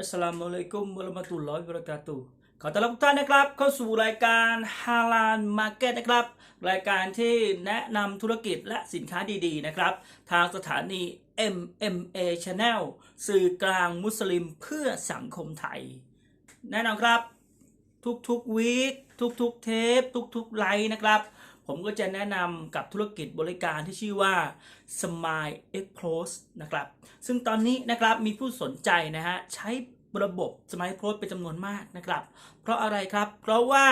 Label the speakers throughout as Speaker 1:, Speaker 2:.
Speaker 1: อัสลามุอะลัยกุมวะเราะมะตุลลอฮิวะบะเราะกาตุขอต้อนรับทุกท่านนะครับ เข้าสู่รายการฮาลาลมาร์เก็ตนะครับ รายการที่แนะนำธุรกิจและสินค้าดีๆนะครับ ทางสถานี MMA Channel สื่อกลางมุสลิมเพื่อสังคมไทย แน่นอนครับ ทุกๆวีคทุกๆเทป ทุกๆไลฟ์นะครับ ผมก็จะแนะนำกับธุรกิจบริการที่ชื่อว่า Smile X Plus นะครับ ซึ่งตอนนี้นะครับมีผู้สนใจนะฮะใช้ระบบ Smile Plus เป็นจำนวนมากนะครับ เพราะอะไรครับ เพราะว่า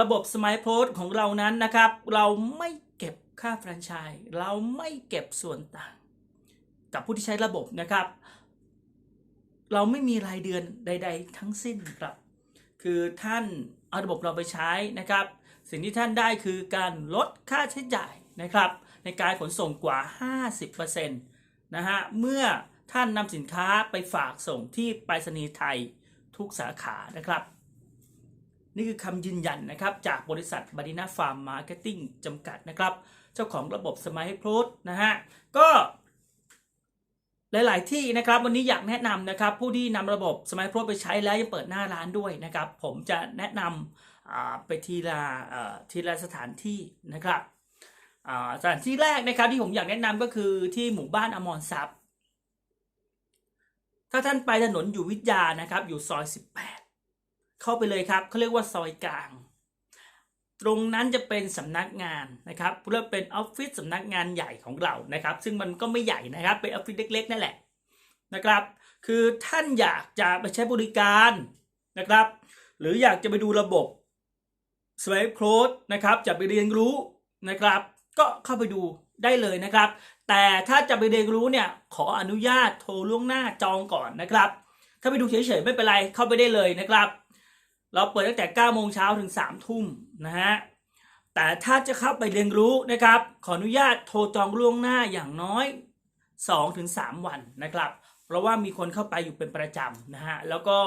Speaker 1: ระบบ Smile Plus ของเรานั้นนะครับ เราไม่เก็บค่าแฟรนไชส์เราไม่เก็บส่วนต่าง กับผู้ที่ใช้ระบบนะครับ เราไม่มีรายเดือนใด ๆ ทั้งสิ้นครับ คือท่านเอาระบบเราไปใช้นะครับ สิ่งที่ท่านได้คือการลดค่าใช้จ่ายนะครับ ในการขนส่งกว่า 50%นะฮะเมื่อท่านนำสินค้าไปฝากส่งที่ไปรษณีย์ไทยทุกสาขานะครับ นี่คือคำยืนยันนะครับ จากบริษัทบารินาฟาร์มมาร์เก็ตติ้งจำกัดนะครับ เจ้าของระบบสมัยโพลดนะฮะก็ หลาย ๆ ที่นะครับวันนี้อยากแนะนำนะครับผู้ที่นำระบบสมัยโพลดไปใช้แล้วยังเปิดหน้าร้านด้วยนะครับผมจะแนะนำไปทีละทีละสถานที่นะครับสถานที่แรกนะครับที่ผมอยากแนะนำก็คือที่หมู่บ้านอมรทรัพย์ถ้าท่านไปถนนอยู่วิทยานะครับอยู่ซอย 18 เข้าไปเลยครับเขาเรียกว่าซอยกลาง ตรงนั้นจะเป็นสำนักงานนะครับเรียกเป็นออฟฟิศสำนักงานใหญ่ของเรานะครับ ซึ่งมันก็ไม่ใหญ่นะครับเป็นออฟฟิศเล็กๆนั่นแหละนะครับ คือท่านอยากจะไปใช้บริการนะครับ หรืออยากจะไปดูระบบส w i p e Code นะครับจะไปเรียนรู้นะครับ ก็เข้าไปดูได้เลยนะครับ แต่ถ้าจะไปเรียนรู้เนี่ยขออนุญาตโทรล่วงหน้าจองก่อนนะครับถ้าไปดูเฉยๆไม่เป็นไรเข้าไปได้เลยนะครับ เราเปิดตั้งแต่9โมงเช้าถึง3ทุ่ม นะฮะแต่ถ้าจะเข้าไปเรียนรู้นะครับ ขออนุญาตโทรจองล่วงหน้าอย่างน้อย 2-3 วันนะครับ เพราะว่ามีคนเข้าไปอยู่เป็นประจำนะฮะแล้วก็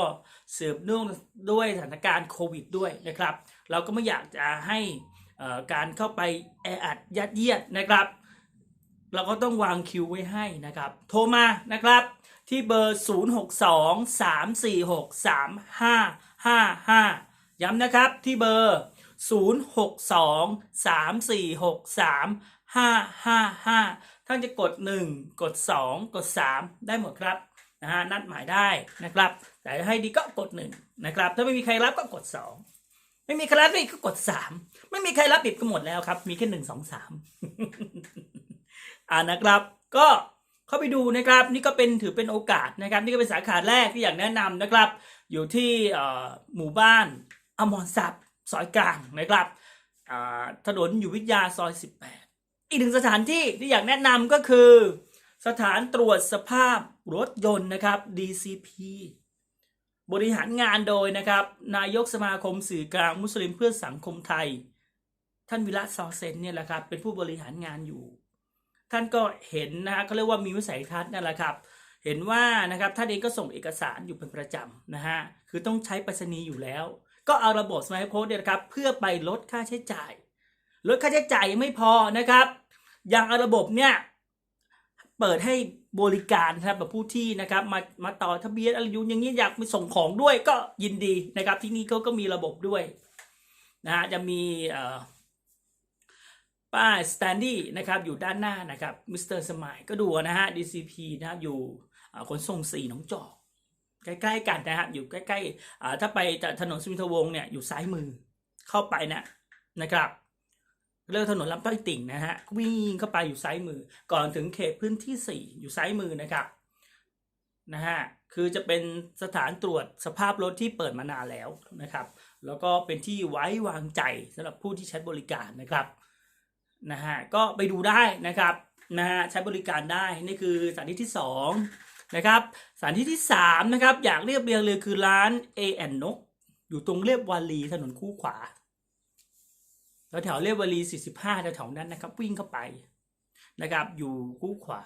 Speaker 1: สืบเนื่องด้วยสถานการณ์โควิดด้วยนะครับ เราก็ไม่อยากจะให้การเข้าไปแออัดยัดเยียดนะครับ เราก็ต้องวางคิวไว้ให้นะครับ โทรมานะครับที่เบอร์ 062 346 3555 ย้ำนะครับที่เบอร์ 062 346 3555 ท่านจะกด 1 กด 2 กด 3 ได้หมดครับนะฮะนัดหมายได้นะครับ แต่ให้ดีก็กด 1 นะครับ ถ้าไม่มีใครรับก็กด 2ไม่มีใครรับอีกก็กด3ไม่มีใครรับอีกก็หมดแล้วครับ มีแค่หนึ่งสองสามอ่านะครับ ก็เข้าไปดูนะครับ นี่ก็เป็นถือเป็นโอกาสนะครับ นี่ก็เป็นสาขาแรกที่อยากแนะนำนะครับ อยู่ที่หมู่บ้านอมรทรัพย์ ซอยกลางนะครับถนนอยู่วิทยาซอย 18 อีกหนึ่งสถานที่ที่อยากแนะนำก็คือ สถานตรวจสภาพรถยนต์นะครับ DCP บริหารงานโดยนะครับ นายกสมาคมสื่อกลางมุสลิมเพื่อสังคมไทย ท่านวิระซอเซนเนี่ยแหละครับ เป็นผู้บริหารงานอยู่ ท่านก็เห็นนะฮะเขาเรียกว่ามีวิสัยทัศน์นั่นแหละครับ เห็นว่านะครับท่านเองก็ส่งเอกสารอยู่เป็นประจำนะฮะคือต้องใช้ไปรษณีย์อยู่แล้ว ก็เอาระบบสมัยโพสเนี่ยนะครับเพื่อไปลดค่าใช้จ่าย ลดค่าใช้จ่ายยังไม่พอนะครับ ยังเอาระบบเนี่ยเปิดให้บริการนะครับแบบผู้ที่นะครับมามาต่อทะเบียนอะไรอยู่อย่างนี้อยากไปส่งของด้วยก็ยินดีนะครับ ที่นี่เขาก็มีระบบด้วยนะฮะจะมีป้ายสแตนดี้นะครับอยู่ด้านหน้านะครับมิสเตอร์สมายก็ดูนะฮะ DCP นะครับอยู่ขนส่งสีหนองจอก ใกล้ๆกันนะฮะอยู่ใกล้ๆอถ้าไปจากถนนสุวินทวงศ์เนี่ยอยู่ซ้ายมือเข้าไปนะนะครับเรียกถนนลำต้อยติ่งนะฮะวิ่งเข้าไปอยู่ซ้ายมือ ก่อนถึงเขตพื้นที่สี่อยู่ซ้ายมือนะครับนะฮะคือจะเป็นสถานตรวจสภาพรถที่เปิดมานานแล้วนะครับ แล้วก็เป็นที่ไว้วางใจสำหรับผู้ที่ใช้บริการนะครับนะฮะก็ไปดูได้นะครับนะฮะใช้บริการได้นี่คือสถานที่ที่สอง นะครับสถานที่ที่สามนะครับอยากเรียบเรียงเลยคือร้าน A แอนนกอยู่ตรงเรียบวารีถนนคู่ขวาแล้วแถวเรียบวารี45แถวๆนั้นนะครับ วิ่งเข้าไปนะครับ อยู่คู่ขวา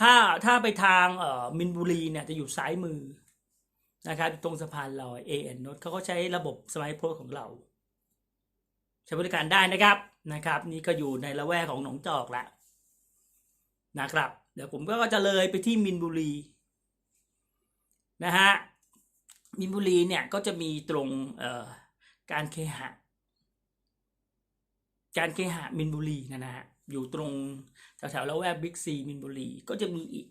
Speaker 1: ถ้าถ้าไปทางเอ่อมินบุรีเนี่ยจะอยู่ซ้ายมือนะครับตรงสะพานลอย A แอนนกเขาก็ใช้ระบบสมัยโพสของเรา ใช้บริการได้นะครับนะครับ นี่ก็อยู่ในละแวกของหนองจอกแล้วนะครับ เดี๋ยวผมก็จะเลยไปที่มินบุรีนะฮะมินบุรีเนี่ยก็จะมีตรงเอการเคหะ การเคหะมินบุรีนะนะฮะอยู่ตรงแถวๆละแวกบิ๊กซีมินบุรีก็จะมีอีก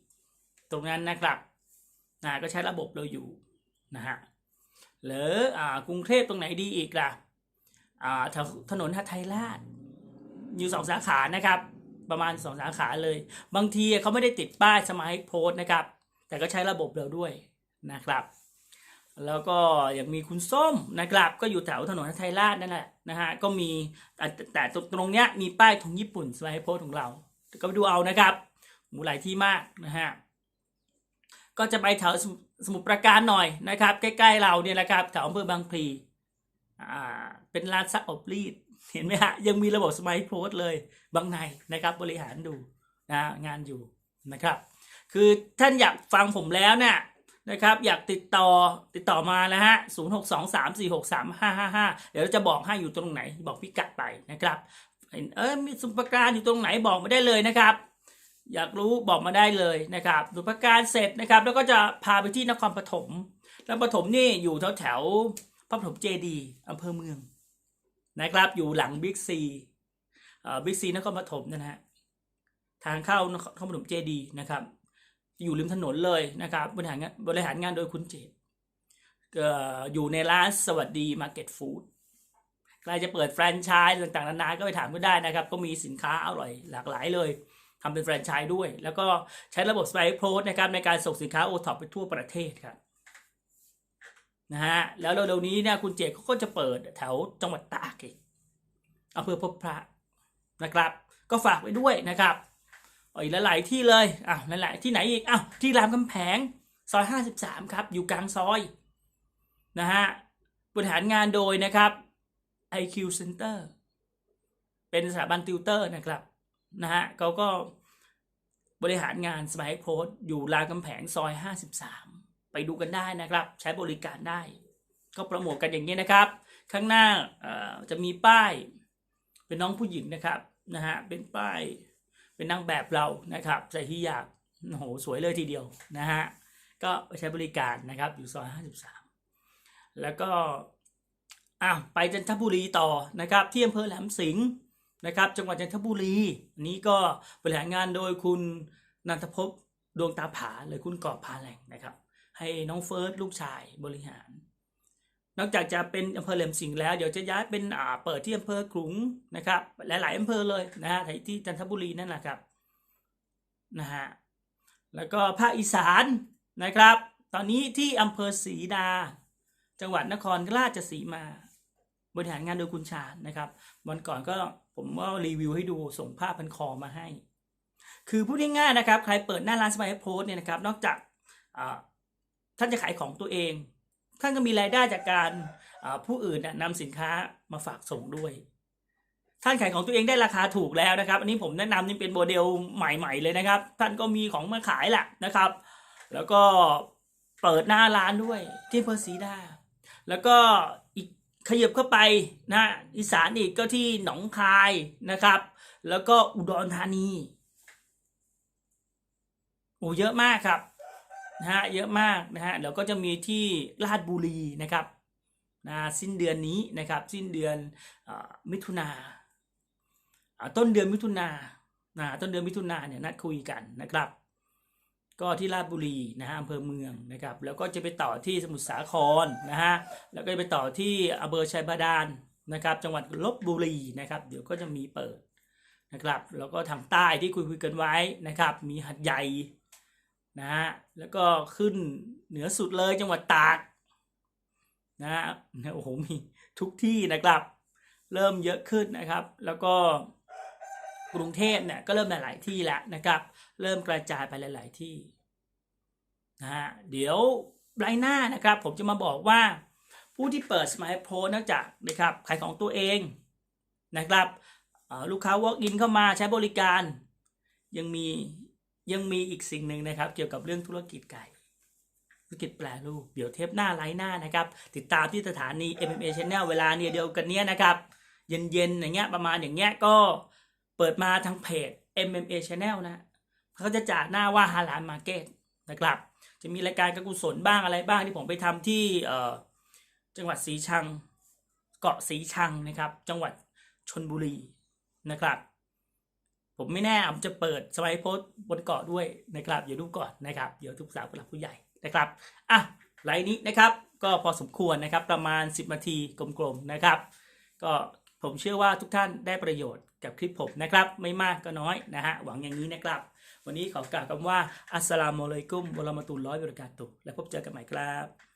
Speaker 1: ตรงนั้นนะครับนะก็ใช้ระบบเราอยู่นะฮะหรืออ่ากรุงเทพตรงไหนดีอีกล่ะอ่าแถวถนนฮัทไทยราชอยู่สองสาขานะครับ ประมาณสองสาขาเลย บางทีเขาไม่ได้ติดป้ายสมัยโพสนะครับ แต่ก็ใช้ระบบเราด้วยนะครับ แล้วก็ยังมีคุณส้มนะครับ ก็อยู่แถวถนนไทยราชนั่นแหละนะฮะก็มีแต่แต่ตรงเนี้ยมีป้ายธงญี่ปุ่นสไลด์โพสของเรา ก็ไปดูเอานะครับหมูหลายที่มากนะฮะก็จะไปแถวสมุทรปราการหน่อยนะครับ ใกล้ๆเราเนี่ยแหละครับแถวอำเภอบางพลีอ่าเป็นร้านซักอบรีด เห็นไหมฮะยังมีระบบสมัยโพสเลยบางในนะครับบริหารดูนะงานอยู่นะครับ คือท่านอยากฟังผมแล้วเนี่ยนะครับอยากติดต่อติดต่อมานะฮะศูนย์หกสองสามสี่หกสามห้าห้าห้าเดี๋ยวเราจะบอกให้อยู่ตรงไหน บอกพิกัดไปนะครับเออมีสมุปการอยู่ตรงไหนบอกมาได้เลยนะครับ อยากรู้บอกมาได้เลยนะครับสมุปการเสร็จนะครับ แล้วก็จะพาไปที่นครปฐมนครปฐมนี่อยู่แถวแถวพระปฐมเจดีอำเภอเมือง นะครับ อยู่หลังบิ๊กซีบิ๊กซีนครปฐมนะฮะทางเข้านครปฐมเจดีนะครับ อยู่ริมถนนเลยนะครับบริหารงานบริหารงานโดยคุณเจตอยู่ในร้านสวัสดีมาร์เก็ตฟู้ดใครจะเปิดแฟรนไชส์ต่างๆนานาก็ไปถามก็ได้นะครับ ก็มีสินค้าอร่อยหลากหลายเลยทำเป็นแฟรนไชส์ด้วย แล้วก็ใช้ระบบสไปโพสนะครับในการส่งสินค้าโอท็อปไปทั่วประเทศครับ นะฮะแล้วเร็วๆนี้เนี่ยคุณเจตเขาก็จะเปิดแถวจังหวัดตากอีกอำเภอพบพระนะครับ ก็ฝากไว้ด้วยนะครับอีกหลายๆที่เลยอ้าวหลายๆที่ไหนอีกอ้าวที่รามคำแพงซอย 53 ครับ อยู่กลางซอยนะฮะบริหารงานโดยนะครับ IQ Center เป็นสถาบันติวเตอร์นะครับนะฮะเขาก็บริหารงานสมัยโพสต์อยู่รามคำแผงซอย 53 ไปดูกันได้นะครับ ใช้บริการได้ ก็โปรโมทกันอย่างนี้นะครับ ข้างหน้าจะมีป้าย เป็นน้องผู้หญิงนะครับนะฮะเป็นป้ายเป็นนางแบบเรานะครับใส่ที่อยากโอ้โหสวยเลยทีเดียวนะฮะก็ไปใช้บริการนะครับอยู่ซอย 53 แล้วก็อ้าวไปจันทบุรีต่อนะครับที่อำเภอแหลมสิงห์นะครับจังหวัดจันทบุรีนนี้ก็บริหารงานโดยคุณนันทภพดวงตาผาหรือคุณกอบพาแหล่งนะครับ ให้น้องเฟิร์สลูกชายบริหาร นอกจากจะเป็นอำเภอแหลมสิงห์แล้ว เดี๋ยวจะย้ายเป็นอ่าเปิดที่อำเภอขลุงนะครับ หลายๆอำเภอเลยนะฮะที่จันทบุรีนั่นแหละครับนะฮะแล้วก็ภาคอีสานนะครับ ตอนนี้ที่อำเภอศรีดา จังหวัดนครราชสีมา บริหารงานโดยคุณชาญนะครับวันก่อนก็ผมก็รีวิวให้ดูส่งภาพพันคอมาให้ คือพูดง่ายๆนะครับ ใครเปิดหน้าร้านสมัยโพสเนี่ยนะครับ นอกจากอ่า ท่านจะขายของตัวเอง ท่านก็มีรายได้จากการผู้อื่นน่ะนำสินค้ามาฝากส่งด้วย ท่านขายของตัวเองได้ราคาถูกแล้วนะครับ อันนี้ผมแนะนำนี่เป็นโมเดลใหม่ๆเลยนะครับ ท่านก็มีของมาขายแหละนะครับ แล้วก็เปิดหน้าร้านด้วยที่เภอศรีดาแล้วก็อีกขยับเข้าไปนะอีสานอีกก็ที่หนองคายนะครับ แล้วก็อุดรธานีโอ้เยอะมากครับ นะฮะเยอะมากนะฮะแล้วก็จะมีที่ราชบุรีนะครับนะสิ้นเดือนนี้นะครับสิ้นเดือนอมิถุนาต้นเดือนมิถุนานะต้นเดือนมิถุนาเนี่ยนัดคุยกันนะครับ ก็ที่ราชบุรีนะฮะอำเภอเมืองนะครับ แล้วก็จะไปต่อที่สมุทรสาครนะฮะแล้วก็ไปต่อที่อำเภอชัยบาดาลนะครับ จังหวัดลบบุรีนะครับ เดี๋ยวก็จะมีเปิดนะครับ แล้วก็ทางใต้ที่คุยคุยกันไว้นะครับ มีหัดใหญ่ นะฮะแล้วก็ขึ้นเหนือสุดเลยจังหวัดตากนะฮะโอ้โหมีทุกที่นะครับ เริ่มเยอะขึ้นนะครับ แล้วก็กรุงเทพเนี่ยก็เริ่มหลาย ๆ ที่แล้วนะครับ เริ่มกระจายไปหลาย ๆ ที่นะฮะเดี๋ยวไลหน้านะครับ ผมจะมาบอกว่าผู้ที่เปิดสมัยโพนอกจากนะครับขายของตัวเองนะครับลูกค้า walk in เข้ามาใช้บริการ ยังมี ยังมีอีกสิ่งหนึ่งนะครับ เกี่ยวกับเรื่องธุรกิจไก่ ธุรกิจแปรรูป เดี๋ยวเทปหน้าไลน์หน้านะครับ ติดตามที่สถานี MMA Channel เวลาเนี่ยเดียวกันเนี้ยนะครับ เย็นๆอย่างเงี้ยประมาณอย่างเงี้ยก็เปิดมาทางเพจ MMA Channel นะเขาจะจ่าหน้าว่าฮาลานมาร์เก็ตนะครับ จะมีรายการการกุศลบ้างอะไรบ้างที่ผมไปทำที่เอ่อจังหวัดสีชัง เกาะสีชังนะครับ จังหวัดชนบุรีนะครับ ผมไม่แน่ผมจะเปิดสไลด์โพสบนเกาะด้วยนะครับเดี๋ยวดูก่อนนะครับเดี๋ยวทุกสาวผู้หลักผู้ใหญ่นะครับอะไลน์นี้นะครับก็พอสมควรนะครับประมาณ 10 นาทีกลมๆนะครับ ก็ผมเชื่อว่าทุกท่านได้ประโยชน์กับคลิปผมนะครับ ไม่มากก็น้อยนะฮะหวังอย่างนี้นะครับ วันนี้ขอกล่าวคำว่าอัสสลามุอะลัยกุมวะเราะมะตุลลอฮิวะบะเราะกาตุและพบเจอกันใหม่ครับ